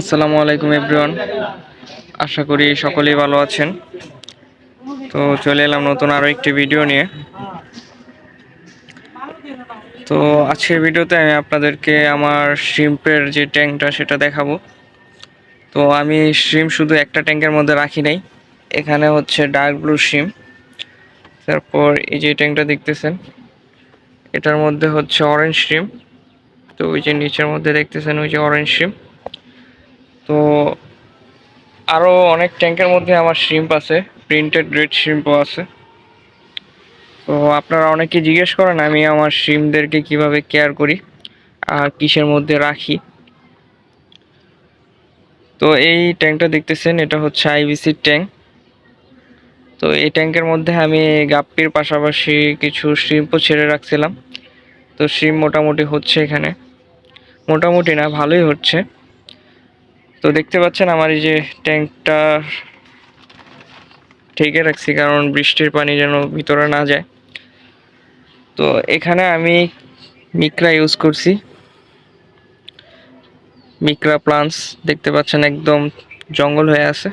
আসসালামু আলাইকুম এভরিওয়ান আশা করি সকলেই ভালো আছেন। তো চলে এলাম নতুন আরও একটি ভিডিও নিয়ে। তো আজকের ভিডিওতে আমি আপনাদেরকে আমার শ্রিম্পের যে ট্যাঙ্কটা সেটা দেখাবো। তো আমি শ্রিম শুধু একটা ট্যাঙ্কের মধ্যে রাখি নাই। এখানে হচ্ছে ডার্ক ব্লু শ্রিম তারপর এই যে ট্যাঙ্কটা দেখতেছেন, এটার মধ্যে হচ্ছে অরেঞ্জ শ্রিম তো ওই যে নিচের মধ্যে দেখতেছেন, ওই যে অরেঞ্জ শ্রিম তো আরও অনেক ট্যাঙ্কের মধ্যে আমার শ্রিম্প আছে প্রিন্টেড রেড শ্রিম্পও আছে। তো আপনারা অনেকে জিজ্ঞেস করেন, আমি আমার শ্রিমদেরকে কীভাবে কেয়ার করি আর কিসের মধ্যে রাখি। তো এই ট্যাঙ্কটা দেখতেছেন, এটা হচ্ছে আইবিসির ট্যাঙ্ক। তো এই ট্যাঙ্কের মধ্যে আমি গাপ্পির পাশাপাশি কিছু শ্রিম্পও ছেড়ে রাখছিলাম। তো শ্রিম মোটামুটি হচ্ছে এখানে। মোটামুটি না, ভালোই হচ্ছে। তো দেখতে পাচ্ছেন আমার এই যে ট্যাঙ্কটা ঠেকে রাখছি, কারণ বৃষ্টির পানি যেন ভিতরে না যায়। তো এখানে আমি মিক্রা ইউজ করছি। মিক্রা প্লান্টস দেখতে পাচ্ছেন একদম জঙ্গল হয়ে আছে।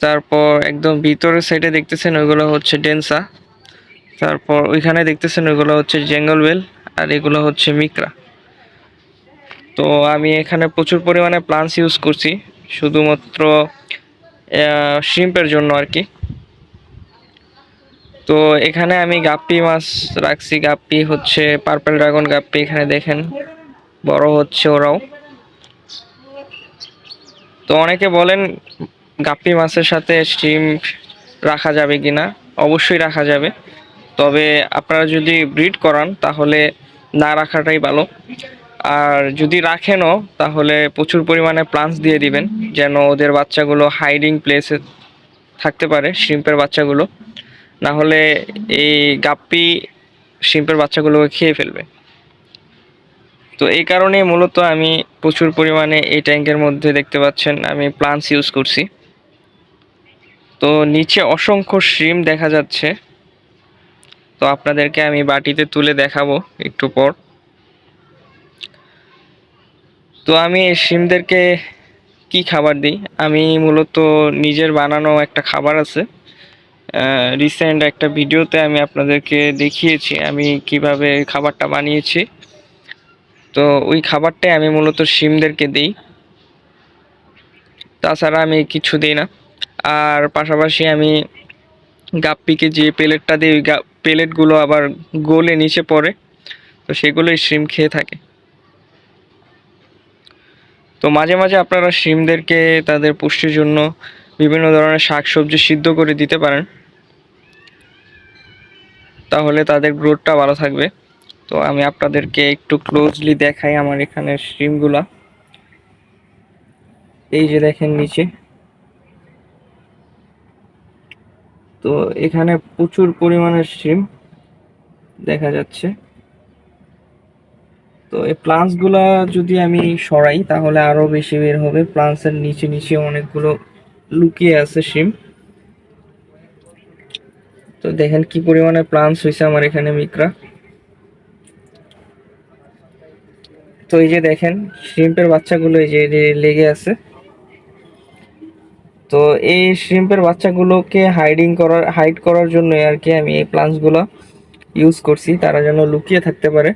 তারপর একদম ভিতরের সাইডে দেখতেছেন ওইগুলো হচ্ছে ডেন্সা। তারপর ওইখানে দেখতেছেন ওইগুলো হচ্ছে জেঙ্গল ওয়েল আর এগুলো হচ্ছে মিক্রা। তো আমি এখানে প্রচুর পরিমাণে প্লান্টস ইউজ করছি, শুধুমাত্র শিম্পের জন্য আর কি। তো এখানে আমি গাপ্পি মাছ রাখছি, গাপ্পি হচ্ছে পার্পেল ড্রাগন গাপ্পি, এখানে দেখেন, বড় হচ্ছে ওরাও। তো অনেকে বলেন গাপ্পি মাছের সাথে শিম রাখা যাবে কি না অবশ্যই রাখা যাবে। তবে আপনারা যদি ব্রিড করান, তাহলে না রাখাটাই ভালো। আর যদি রাখেনও, তাহলে প্রচুর পরিমাণে প্লান্টস দিয়ে দিবেন, যেন ওদের বাচ্চাগুলো হাইডিং প্লেসে থাকতে পারে শিম্পের বাচ্চাগুলো। না হলে এই গাপ্পি শিম্পের বাচ্চাগুলোকে খেয়ে ফেলবে। তো এই কারণে মূলত আমি প্রচুর পরিমাণে এই ট্যাঙ্কের মধ্যে দেখতে পাচ্ছেন, আমি প্লান্টস ইউজ করছি। তো নিচে অসংখ্য শ্রিম দেখা যাচ্ছে। তো আপনাদেরকে আমি বাটিতে তুলে দেখাবো একটু পর। তো আমি এই শিমদেরকে কি খাবার দিই? আমি মূলত নিজের বানানো একটা খাবার আছে। রিসেন্ট একটা ভিডিওতে আমি আপনাদেরকে দেখিয়েছি আমি কীভাবে খাবারটা বানিয়েছি। তো ওই খাবারটাই আমি মূলত সিমদেরকে দিই। তাছাড়া আমি কিছু দিই না। আর পাশাপাশি আমি গাপ্পিকে যে প্লেটটা দিই, ওই প্লেটগুলো আবার গোলে নিচে পড়ে, তো সেগুলোই সিম খেয়ে থাকে। তো মাঝে মাঝে আপনারা শিমদেরকে তাদের পুষ্টির জন্য বিভিন্ন ধরনের শাকসবজি সিদ্ধ করে দিতে পারেন। তাহলে তাদের গ্রোথটা ভালো থাকবে। তো আমি আপনাদেরকে একটু ক্লোজলি দেখাই আমার এখানে শিমগুলা। এই যে দেখেন নিচে। তো এখানে প্রচুর পরিমাণের শিম দেখা যাচ্ছে। তো এই প্লান্টসগুলো যদি আমি সরাই, তাহলে আরও বেশি বের হবে। প্লান্টসের নিচে নিচে অনেকগুলো লুকিয়ে আছে শিম তো দেখেন কি পরিমাণে প্লান্টস হয়েছে আমার এখানে মিক্রা। তো এই যে দেখেন শ্রিম্পের বাচ্চাগুলো এই যে লেগে আছে। তো এই শ্রিম্পের বাচ্চাগুলোকে হাইডিং করার হাইড করার জন্য আর কি আমি এই প্লান্টসগুলো ইউজ করছি। তারা যেন লুকিয়ে থাকতে পারে।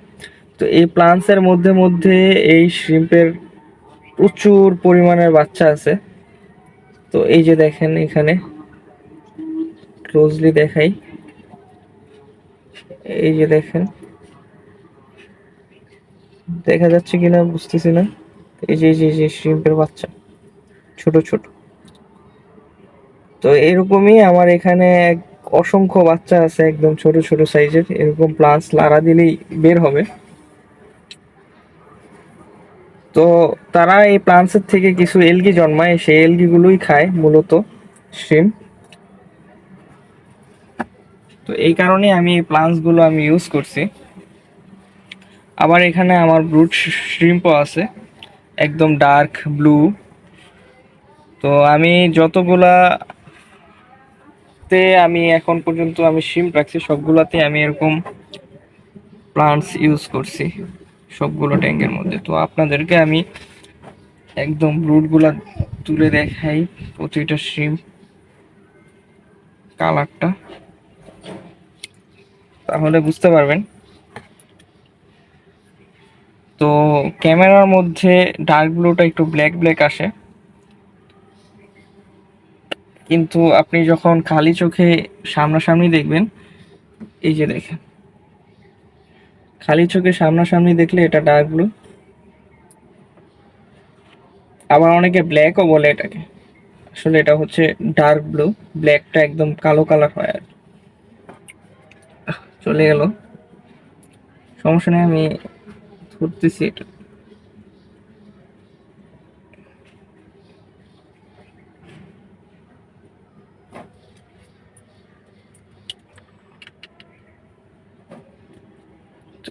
তো এই প্লান্টসের মধ্যে মধ্যে এই শ্রিম্পের প্রচুর পরিমাণের বাচ্চা আছে। তো এই যে দেখেন এখানে ক্লোজলি দেখাই। এই যে দেখেন, দেখা যাচ্ছে কিনা বুঝতেছি না। এই যে এই যে শ্রিম্পের বাচ্চা, ছোট ছোট। তো এরকমই আমার এখানে এক অসংখ্য বাচ্চা আছে একদম ছোট ছোট সাইজের এরকম প্লান্টস লারা দিলেই বের হবে। তো তারা এই প্লান্টসের থেকে কিছু এলগি জন্মায়, সেই এলগিগুলোই খায় মূলত শ্রিম তো এই কারণে আমি এই প্লান্টসগুলো আমি ইউজ করছি। আবার এখানে আমার ব্রুট শ্রিম্পও আছে, একদম ডার্ক ব্লু তো আমি যতগুলা তে আমি এখন পর্যন্ত আমি শ্রিম্প রাখছি সবগুলাতে আমি এরকম প্লান্টস ইউজ করছি। সবগুলো ট্যাঙ্কের মধ্যে। তো আপনাদেরকে আমি একদম ব্রুটগুলা তুলে দেখাই প্রতিটা স্ট্রিম কালারটা তাহলে বুঝতে পারবেন। তো ক্যামেরার মধ্যে ডার্ক ব্লুটা একটু ব্ল্যাক ব্ল্যাক আসে। কিন্তু আপনি যখন খালি চোখে সামনাসামনি দেখবেন, এই যে দেখেন। খালি চোখে সামনাসামনি দেখলে এটা ডার্ক ব্লু আবার অনেকে ব্ল্যাকও বলে এটাকে। আসলে এটা হচ্ছে ডার্ক ব্লু ব্ল্যাকটা একদম কালো কালার হয় আর চলে গেল। সমস্যা নেই, আমি ধরতেছি এটা।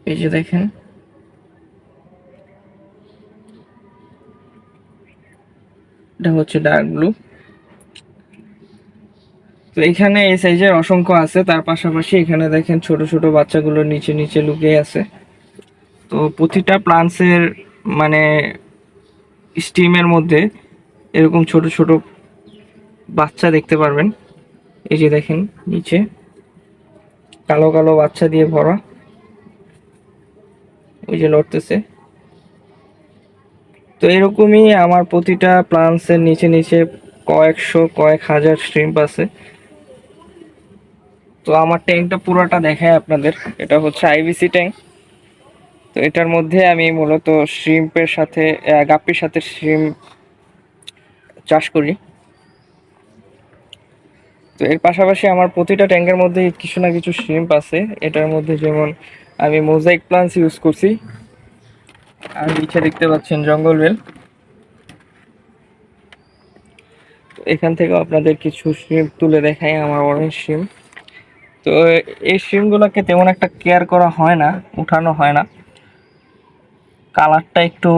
এই যে দেখেন। এটা হচ্ছে ডার্ক ব্লু তো এখানে এই সাইজের অসংখ্য আছে, তার পাশাপাশি এখানে দেখেন ছোট ছোট বাচ্চাগুলো নিচে নিচে লুকিয়ে আছে। তো প্রতিটা প্লান্টসের মানে স্টিমের মধ্যে এরকম ছোট ছোট বাচ্চা দেখতে পারবেন। এই যে দেখেন, নিচে কালো কালো বাচ্চা দিয়ে ভরা। ওই যে লড়তেছে তো এরকমই আমার প্রতিটা প্লান্টসের নিচে নিচে কয়েকশো, কয়েক হাজার স্ট্রিম্প আছে। তো আমার ট্যাঙ্কটা পুরোটা দেখায় আপনাদের। এটা হচ্ছে আইবিসি ট্যাঙ্ক তো এটার মধ্যে আমি মূলত শ্রিম্পের সাথে গাপ্পির সাথে শ্রিম্প চাষ করি। তো এর পাশাপাশি আমার প্রতিটা ট্যাঙ্কের মধ্যে কিছু না কিছু শ্রিম্প আছে। এটার মধ্যে যেমন আমি মোজাইক প্লান্টস ইউজ করছি। আর নিচে দেখতে পাচ্ছেন জঙ্গল বেল। এখান থেকে আপনাদের কিছু শ্রিম্প তুলে দেখাই আমার অরেঞ্জ শ্রিম্প তো এই শ্রিমগুলোকে তেমন একটা কেয়ার করা হয় না, উঠানো হয় না। কালারটা একটু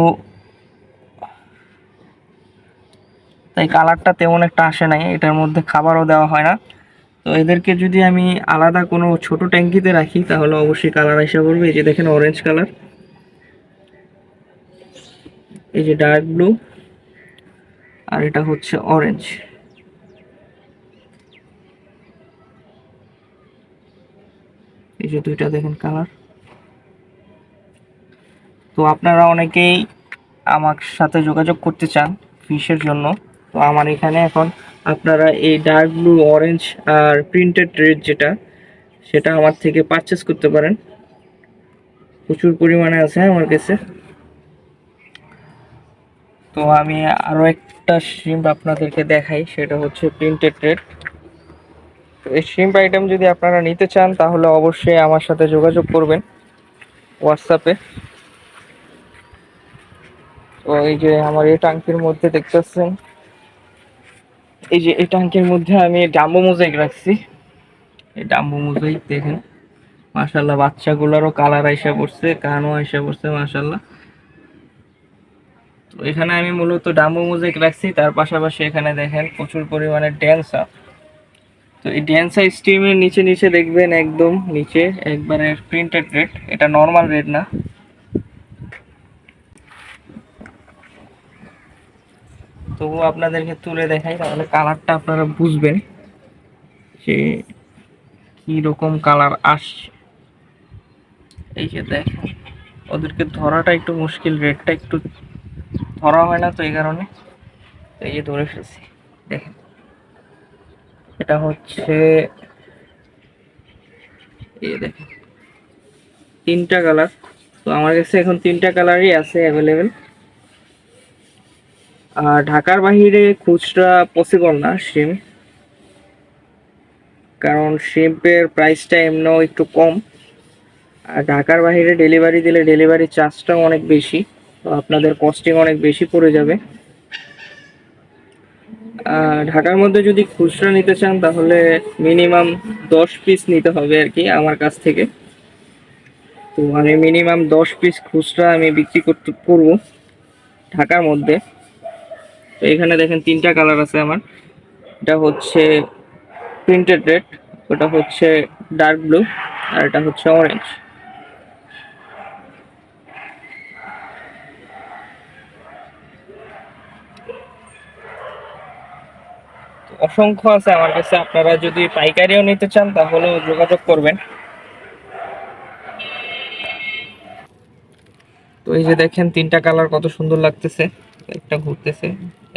তাই কালারটা তেমন একটা আসে নাই, এটার মধ্যে খাবারও দেওয়া হয় না। তো এদেরকে যদি আমি আলাদা কোনো ছোট ট্যাঙ্কিতে রাখি, তাহলে অবশ্যই কালার এসে পড়বে। এই যে দেখেন অরেঞ্জ কালার। এই যে ডার্ক ব্লু আর এটা হচ্ছে অরেঞ্জ এই যে দুইটা দেখেন কালার। তো আপনারা অনেকেই আমার সাথে যোগাযোগ করতে চান ফিশের জন্য। তো আমার এখানে এখন আপনারা এই ডার্ক ব্লু অরেঞ্জ আর প্রিন্টেড রেড যেটা, সেটা আমার থেকে পারচেস করতে পারেন। প্রচুর পরিমাণে আছে আমার কাছে। তো আমি আরও একটা শ্রিম্প আপনাদেরকে দেখাই, সেটা হচ্ছে প্রিন্টেড রেড তো এই শ্রিম্প আইটেম যদি আপনারা নিতে চান, তাহলে অবশ্যই আমার সাথে যোগাযোগ করবেন হোয়াটসঅ্যাপে তো এই যে আমার এই টাঙ্কির মধ্যে দেখতেছেন এই যে এই ট্যাঙ্কির মধ্যে আমি ডাম্বো মোজাইক রাখছি। এই ডাম্বো মোজাইক দেখেন। মাশাল্লাহ বাচ্চাগুলোরও কালার আইসা পড়ছে, কানও আইসা পড়ছে মাশাল্লাহ তো এখানে আমি মূলত ডাম্বো মোজাইক রাখছি, তার পাশাপাশি এখানে দেখেন প্রচুর পরিমাণে ড্যান্সা তো এই ড্যান্সা স্টিমের নিচে নিচে দেখবেন একদম নিচে একবারে প্রিন্টেড রেড এটা নর্মাল রেড না। তবু আপনাদেরকে তুলে দেখাই, তাহলে কালারটা আপনারা বুঝবেন যে কি রকম কালার আসছে। এই যে দেখেন ওদেরকে ধরাটা একটু মুশকিল রেডটা একটু ধরা হয় না তো এই কারণে। এই যে ধরে ফেলছি, দেখেন। এটা হচ্ছে, এই দেখেন, তিনটা কালার। তো আমার কাছে এখন তিনটা কালারই আছে অ্যাভেলেবেল ঢাকার বাহিরে খুচরা পসিবল না শিম কারণ শিম্পের প্রাইসটা এমনিও একটু কম। আর ঢাকার বাহিরে ডেলিভারি দিলে ডেলিভারি চার্জটাও অনেক বেশি। তো আপনাদের কস্টিং অনেক বেশি পড়ে যাবে। ঢাকার মধ্যে যদি খুচরা নিতে চান, তাহলে মিনিমাম দশ পিস নিতে হবে আর কি আমার কাছ থেকে। তো আমি মিনিমাম দশ পিস খুচরা আমি বিক্রি করতে করব ঢাকার মধ্যে। এখানে দেখেন তিনটা কালার আছে আমার। এটা হচ্ছে প্রিন্টেড রেড ওটা হচ্ছে ডার্ক ব্লু আর এটা হচ্ছে অরেঞ্জ অসংখ্য আছে আমার কাছে, আপনারা যদি পাইকারিও নিতে চান, তাহলেও যোগাযোগ করবেন। তো এই যে দেখেন, তিনটা কালার কত সুন্দর লাগতেছে, একটা ঘুরতেছে।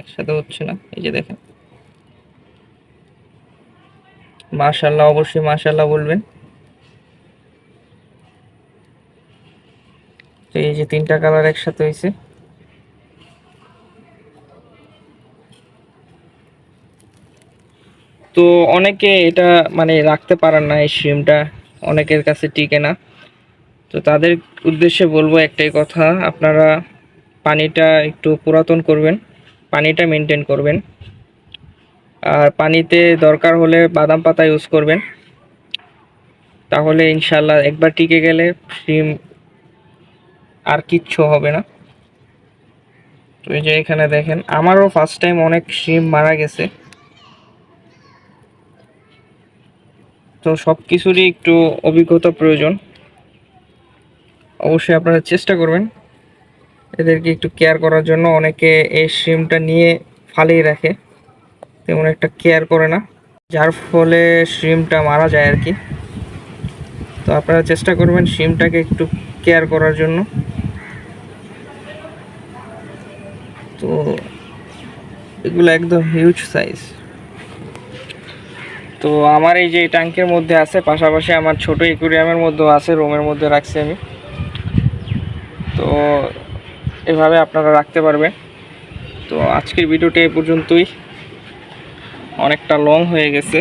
একসাথে হচ্ছে না। এই যে দেখেন। মাশাল্লাহ অবশ্যই মাশাল্লাহ বলবেন। এই যে তিনটা কালার একসাথে হয়েছে। তো অনেকে এটা মানে রাখতে পারেন না এই সিমটা অনেকের কাছে টিকে না। তো তাদের উদ্দেশ্যে বলব একটাই কথা, আপনারা পানিটা একটু পুরাতন করবেন। পানিটা মেনটেন করবেন। আর পানিতে দরকার হলে বাদাম পাতা ইউজ করবেন। তাহলে ইনশাল্লাহ একবার টিকে গেলে সিম আর কিচ্ছু হবে না। তো যে এখানে দেখেন, আমারও ফার্স্ট টাইম অনেক সিম মারা গেছে। তো সব কিছুরই একটু অভিজ্ঞতা প্রয়োজন। অবশ্যই আপনারা চেষ্টা করবেন। এদেরকে একটু কেয়ার করার জন্য অনেকে এই সিমটা নিয়ে ফালিয়ে রাখে। তেমন একটা কেয়ার করে না। যার ফলে সিমটা মারা যায় আর কি। তো আপনারা চেষ্টা করবেন সিমটাকে একটু কেয়ার করার জন্য। তো এগুলো একদম হিউজ সাইজ তো আমার এই যে ট্যাঙ্কের মধ্যে আছে, পাশাপাশি আমার ছোট ইকুরিয়ামের মধ্যেও আছে রুমের মধ্যে রাখছি আমি। তো এভাবে আপনারা রাখতে পারবেন। তো আজকের ভিডিওটা এ পর্যন্তই। অনেকটা লং হয়ে গেছে।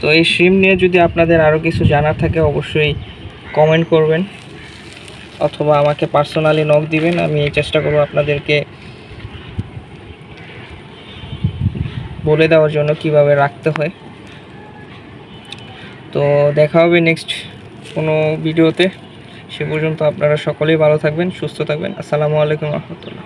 তো এই সিম নিয়ে যদি আপনাদের আরও কিছু জানার থাকে, অবশ্যই কমেন্ট করবেন। অথবা আমাকে পার্সোনালি নক দিবেন, আমি এই চেষ্টা করব আপনাদেরকে বলে দেওয়ার জন্য কীভাবে রাখতে হয়। তো দেখা হবে নেক্সট কোনো ভিডিওতে। সে পর্যন্ত আপনারা সকলেই ভালো থাকবেন সুস্থ থাকবেন। আসসালামু আলাইকুম রহমতুল্লাহ।